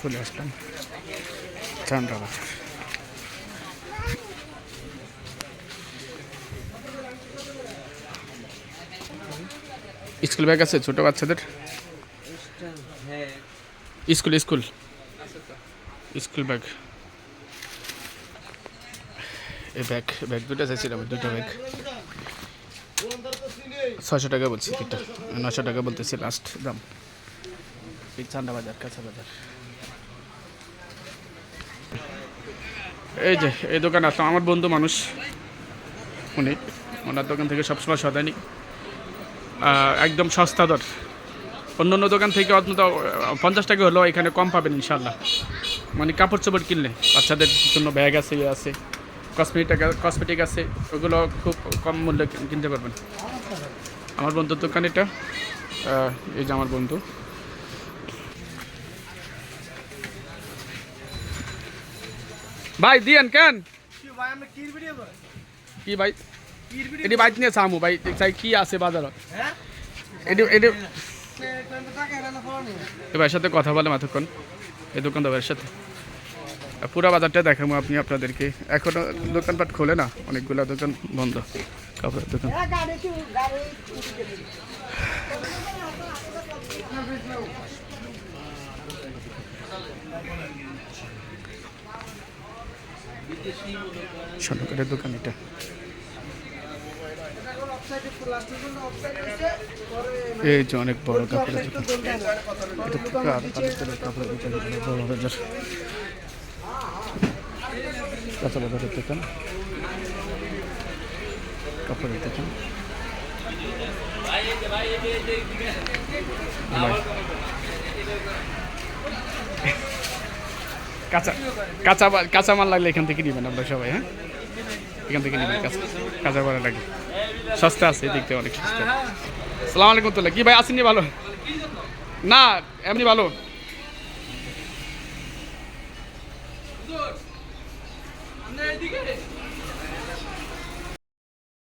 চলে আসলাম। চান্ডা বাজার school bag আছে ছোট বাচ্চাদের? School school. School bag. এই ব্যাগ ব্যাগ দুটো চাইছিলাম, দুটো ব্যাগ। ছয়শো টাকা বলছি দুটো নশো টাকা বলতেছি লাস্ট দাম। এই চান্ডা বাজার, কাঁচা বাজার। এই যে এই দোকান আসলাম। আমার বন্ধু মানুষ। উনি। ওনার দোকান থেকে সবসময় আহ, একদম সস্তা দর। অন্য অন্য দোকান থেকে অন্তত পঞ্চাশ টাকা হলেও এখানে কম পাবেন ইনশাল্লাহ মানে কাপড় চোপড় কিনলে বাচ্চাদের জন্য ব্যাগ আছে ইয়ে আছে কসমেটিক কসমেটিক আছে ওগুলো খুব কম মূল্যে কিনতে পারবেন। আমার বন্ধুর দোকান এটা। এই যে আমার বন্ধু। ভাই দিয়েন কেন? কি ভাই এটি বাইক নিয়ে সামু ভাই চাই কি আছে বাজারত? এটি এটি এ ভাইয়ের সাথে কথা বলে মাতক্ষণ এই দোকানদারের সাথে। পুরো বাজারটা দেখাবো আপনি আপনাদেরকে। এখনও দোকানপাট খোলে না? অনেকগুলো দোকান বন্ধ। কাপড়ের দোকান। স্বর্ণকারের দোকান এটা। এই যে অনেক বড় কাপড়ের দোকান। কাপড়ের দোকান বাজার কাপড়ের। কাঁচা কাঁচা কাঁচা মাল লাগলে এখান থেকে নেবেন আপনারা সবাই হ্যাঁ? এখান থেকে নেবেন কাঁচা কাঁচা মাল লাগে। সস্তা আছে দেখতে অনেক সস্তা। সালাম আলাইকুম তোলা, কি ভাই আসেননি ভালো? না, এমনি ভালো।